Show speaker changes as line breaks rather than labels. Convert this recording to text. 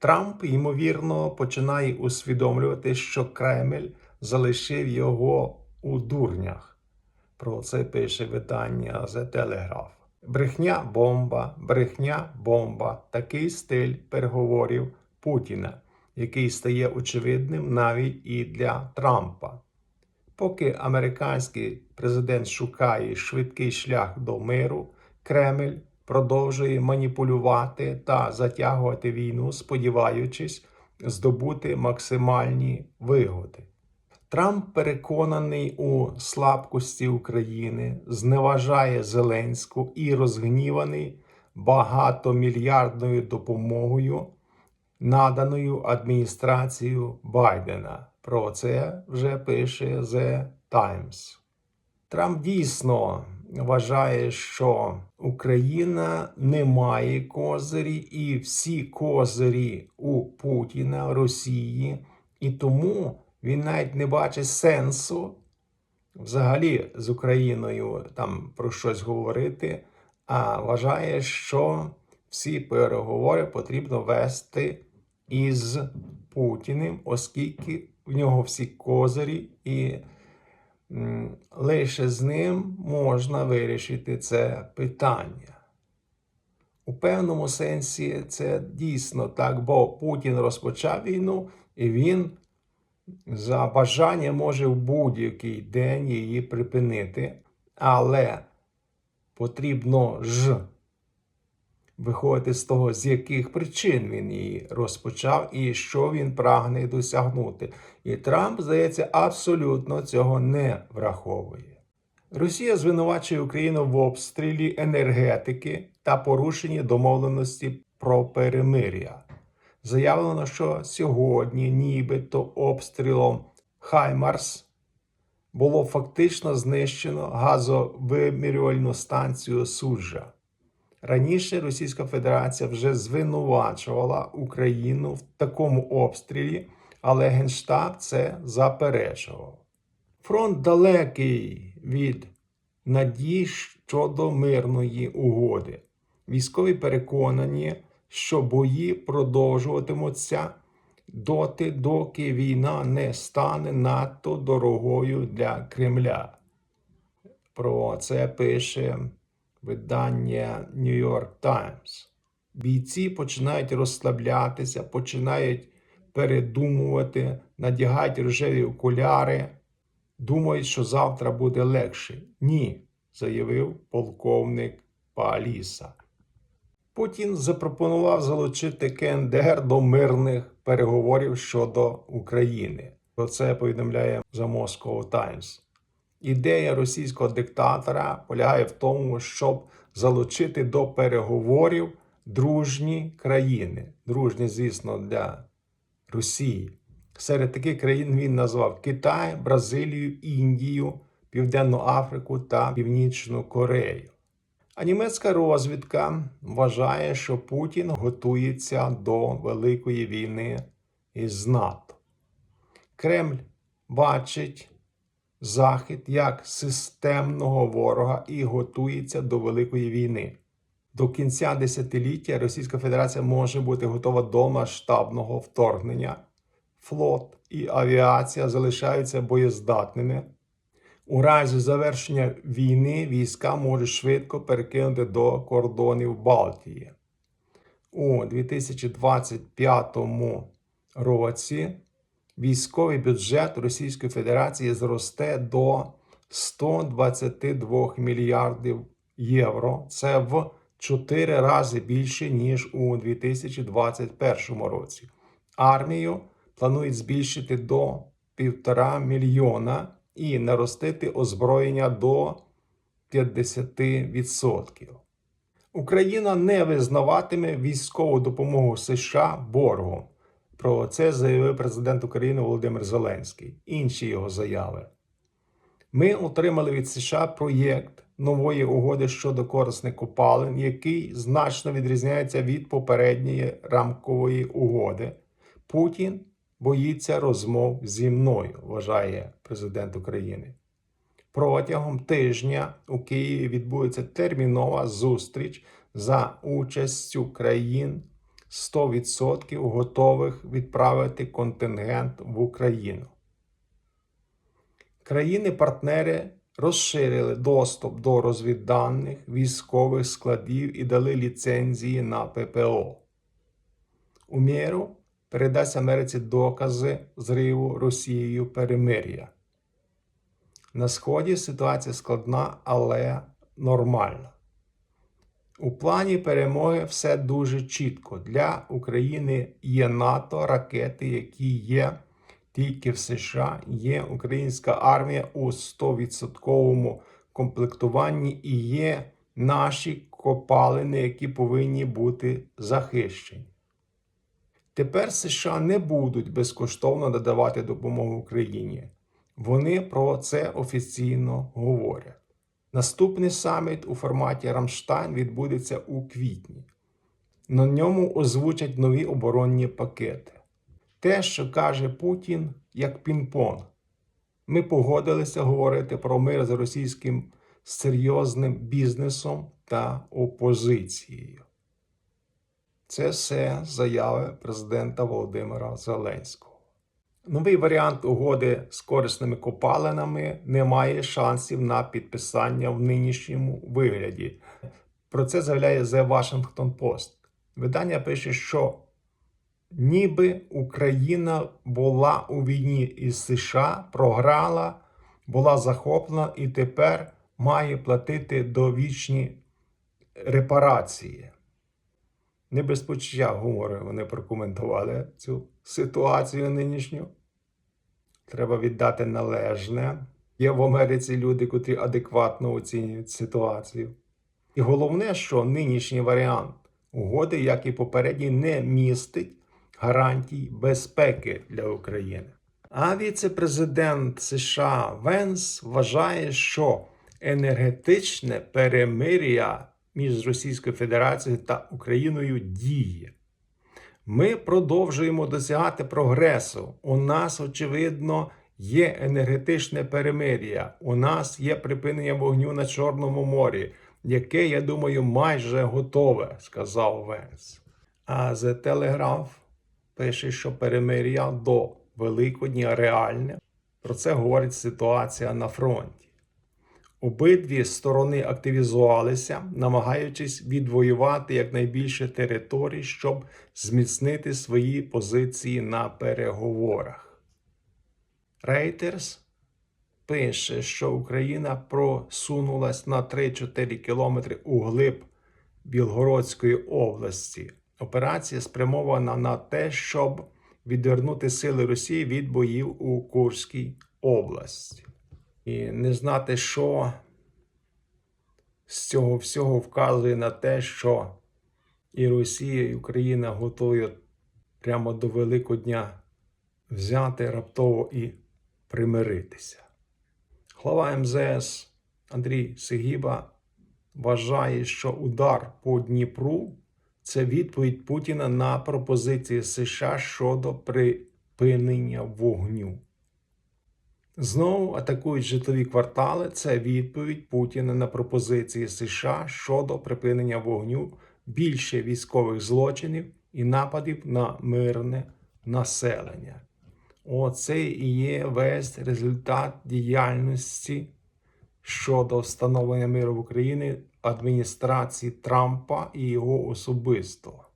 Трамп, ймовірно, починає усвідомлювати, що Кремль залишив його у дурнях. Про це пише видання The Telegraph. Брехня бомба, брехня бомба. Такий стиль переговорів Путіна, який стає очевидним навіть і для Трампа. Поки американський президент шукає швидкий шлях до миру, Кремль продовжує маніпулювати та затягувати війну, сподіваючись здобути максимальні вигоди. Трамп переконаний у слабкості України, зневажає Зеленську і розгніваний багатомільярдною допомогою, наданою адміністрацією Байдена. Про це вже пише The Times. Трамп дійсно вважає, що Україна не має козирі, і всі козирі у Путіна, Росії, і тому він навіть не бачить сенсу взагалі з Україною там про щось говорити, а вважає, що всі переговори потрібно вести із Путіним, оскільки в нього всі козирі і лише з ним можна вирішити це питання. У певному сенсі це дійсно так, бо Путін розпочав війну, і він за бажання може в будь-який день її припинити, але потрібно ж виходити з того, з яких причин він її розпочав і що він прагне досягнути. І Трамп, здається, абсолютно цього не враховує. Росія звинувачує Україну в обстрілі енергетики та порушенні домовленості про перемир'я. Заявлено, що сьогодні, нібито обстрілом Хаймарс було фактично знищено газовимірювальну станцію Суджа. Раніше Російська Федерація вже звинувачувала Україну в такому обстрілі, але Генштаб це заперечував. Фронт далекий від надій щодо мирної угоди. Військові переконані, що бої продовжуватимуться доти, доки війна не стане надто дорогою для Кремля. Про це пише видання New York Times. Бійці починають розслаблятися, починають передумувати, надягають рожеві окуляри, думають, що завтра буде легше. Ні, заявив полковник Паліса. Путін запропонував залучити КНДР до мирних переговорів щодо України. Про це повідомляє The Moscow Times. Ідея російського диктатора полягає в тому, щоб залучити до переговорів дружні країни. Дружні, звісно, для Росії. Серед таких країн він назвав Китай, Бразилію, Індію, Південну Африку та Північну Корею. А німецька розвідка вважає, що Путін готується до великої війни із НАТО. Кремль бачить Захід як системного ворога і готується до великої війни. До кінця десятиліття Російська Федерація може бути готова до масштабного вторгнення. Флот і авіація залишаються боєздатними. У разі завершення війни війська можуть швидко перекинути до кордонів Балтії. У 2025 році військовий бюджет Російської Федерації зросте до 122 мільярдів євро. Це в 4 рази більше, ніж у 2021 році. Армію планують збільшити до 1,5 мільйона і наростити озброєння до 50%. Україна не визнаватиме військову допомогу США боргом. Про це заявив президент України Володимир Зеленський. Інші його заяви. Ми отримали від США проєкт нової угоди щодо корисних копалин, який значно відрізняється від попередньої рамкової угоди. Путін боїться розмов зі мною, вважає президент України. Протягом тижня у Києві відбудеться термінова зустріч за участю країн 100% готових відправити контингент в Україну. Країни-партнери розширили доступ до розвідданих військових складів і дали ліцензії на ППО. У міру передасть Америці докази зриву Росією перемир'я. На Сході ситуація складна, але нормальна. У плані перемоги все дуже чітко. Для України є НАТО, ракети, які є тільки в США, є українська армія у 100% комплектуванні і є наші копалини, які повинні бути захищені. Тепер США не будуть безкоштовно надавати допомогу Україні. Вони про це офіційно говорять. Наступний саміт у форматі Рамштайн відбудеться у квітні. На ньому озвучать нові оборонні пакети. Те, що каже Путін, як пінг-понг. Ми погодилися говорити про мир з російським серйозним бізнесом та опозицією. Це все заяви президента Володимира Зеленського. Новий варіант угоди з корисними копалинами не має шансів на підписання в нинішньому вигляді. Про це заявляє The Washington Post. Видання пише, що ніби Україна була у війні із США, програла, була захоплена і тепер має платити довічні репарації. Не без почуття гумору вони прокоментували цю ситуацію нинішню. Треба віддати належне. Є в Америці люди, котрі адекватно оцінюють ситуацію. І головне, що нинішній варіант угоди, як і попередній, не містить гарантій безпеки для України. А віце-президент США Венс вважає, що енергетичне перемир'я між Російською Федерацією та Україною діє. Ми продовжуємо досягати прогресу. У нас, очевидно, є енергетичне перемир'я. У нас є припинення вогню на Чорному морі, яке, я думаю, майже готове, сказав Венс. А The Telegraph пише, що перемир'я до Великодня реальне. Про це говорить ситуація на фронті. Обидві сторони активізувалися, намагаючись відвоювати якнайбільше територій, щоб зміцнити свої позиції на переговорах. Рейтерс пише, що Україна просунулась на 3-4 кілометри у глиб Білгородської області. Операція спрямована на те, щоб відвернути сили Росії від боїв у Курській області. І не знати, що з цього всього вказує на те, що і Росія, і Україна готові прямо до Великодня взяти раптово і примиритися. Глава МЗС Андрій Сигіба вважає, що удар по Дніпру це відповідь Путіна на пропозиції США щодо припинення вогню. Знову атакують житлові квартали. Це відповідь Путіна на пропозиції США щодо припинення вогню, більше військових злочинів і нападів на мирне населення. Оце і є весь результат діяльності щодо встановлення миру в Україні адміністрації Трампа і його особисто.